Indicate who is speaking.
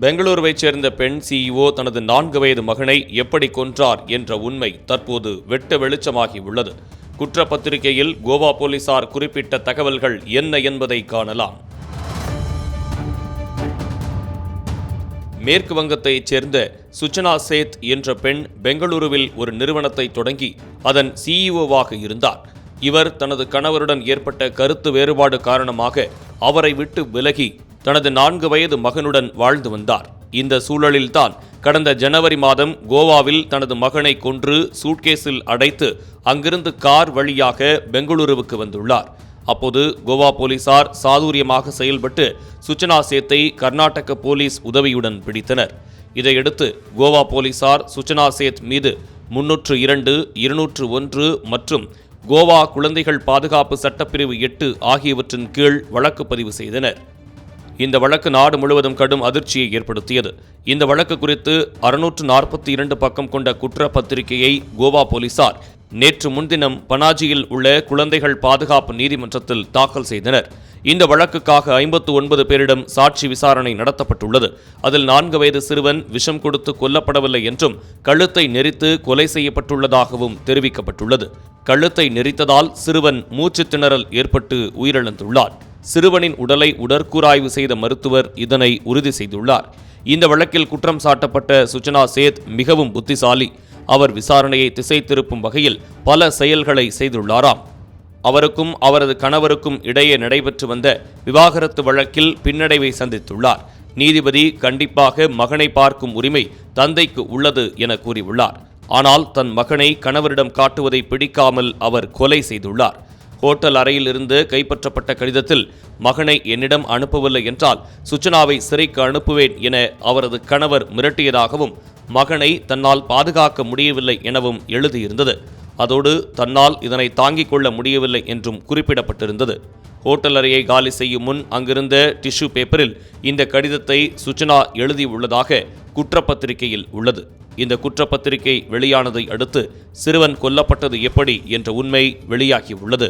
Speaker 1: பெங்களூருவைச் சேர்ந்த பெண் சிஇஓ தனது நான்கு வயது மகனை எப்படி கொன்றார் என்ற உண்மை தற்போது வெட்ட வெளிச்சமாகி உள்ளது. குற்றப்பத்திரிகையில் கோவா போலீசார் குறிப்பிட்ட தகவல்கள் என்ன என்பதை காணலாம். மேற்கு வங்கத்தைச் சேர்ந்த சுச்சனா சேத் என்ற பெண் பெங்களூருவில் ஒரு நிறுவனத்தை தொடங்கி அதன் சிஇஓவாக இருந்தார். இவர் தனது கணவருடன் ஏற்பட்ட கருத்து வேறுபாடு காரணமாக அவரை விட்டு விலகி தனது நான்கு வயது மகனுடன் வாழ்ந்து வந்தார். இந்த சூழலில்தான் கடந்த ஜனவரி மாதம் கோவாவில் தனது மகனை கொன்று சூட்கேஸில் அடைத்து அங்கிருந்து கார் வழியாக பெங்களூருவுக்கு வந்துள்ளார். அப்போது கோவா போலீசார் சாதுரியமாக செயல்பட்டு சுச்சனா சேத்தை கர்நாடக போலீஸ் உதவியுடன் பிடித்தனர். இதையடுத்து கோவா போலீசார் சுச்சனா சேத் மீது முன்னூற்று இரண்டு இருநூற்று ஒன்று மற்றும் கோவா குழந்தைகள் பாதுகாப்பு சட்டப்பிரிவு எட்டு ஆகியவற்றின் கீழ் வழக்கு பதிவு செய்தனர். இந்த வழக்கு நாடு முழுவதும் கடும் அதிர்ச்சியை ஏற்படுத்தியது. இந்த வழக்கு குறித்து அறுநூற்று நாற்பத்தி இரண்டு பக்கம் கொண்ட குற்றப்பத்திரிகையை கோவா போலீசார் நேற்று முன்தினம் பனாஜியில் உள்ள குழந்தைகள் பாதுகாப்பு நீதிமன்றத்தில் தாக்கல் செய்தனர். இந்த வழக்குக்காக ஐம்பத்து ஒன்பது பேரிடம் சாட்சி விசாரணை நடத்தப்பட்டுள்ளது. அதில் நான்கு வயது சிறுவன் விஷம் கொடுத்து கொல்லப்படவில்லை என்றும் கழுத்தை நெரித்து கொலை செய்யப்பட்டுள்ளதாகவும் தெரிவிக்கப்பட்டுள்ளது. கழுத்தை நெரித்ததால் சிறுவன் மூச்சு திணறல் ஏற்பட்டு உயிரிழந்துள்ளார். சிறுவனின் உடலை உடற்கூராய்வு செய்த மருத்துவர் இதனை உறுதி செய்துள்ளார். இந்த வழக்கில் குற்றம் சாட்டப்பட்ட சுச்சனா சேத் மிகவும் புத்திசாலி. அவர் விசாரணையை திசை திருப்பும் வகையில் பல செயல்களை செய்துள்ளாராம். அவருக்கும் அவரது கணவருக்கும் இடையே நடைபெற்று வந்த விவாகரத்து வழக்கில் பின்னடைவை சந்தித்துள்ளார். நீதிபதி கண்டிப்பாக மகனை பார்க்கும் உரிமை தந்தைக்கு உள்ளது என கூறியுள்ளார். ஆனால் தன் மகனை கணவரிடம் காட்டுவதை பிடிக்காமல் அவர் கொலை செய்துள்ளார். ஹோட்டல் அறையில் இருந்து கைப்பற்றப்பட்ட கடிதத்தில் மகனை என்னிடம் அனுப்பவில்லை என்றால் சுச்சனாவை சிறைக்கு அனுப்புவேன் என அவரது கணவர் மிரட்டியதாகவும் மகனை தன்னால் பாதுகாக்க முடியவில்லை எனவும் எழுதியிருந்தது. அதோடு தன்னால் இதனை தாங்கிக் கொள்ள முடியவில்லை என்றும் குறிப்பிடப்பட்டிருந்தது. ஹோட்டல் அறையை காலி செய்யும் முன் அங்கிருந்த டிஷ்யூ பேப்பரில் இந்த கடிதத்தை சுச்சனா எழுதியுள்ளதாக குற்றப்பத்திரிகையில் உள்ளது. இந்த குற்றப்பத்திரிகை வெளியானதை அடுத்து சிறுவன் கொல்லப்பட்டது எப்படி என்ற உண்மை வெளியாகியுள்ளது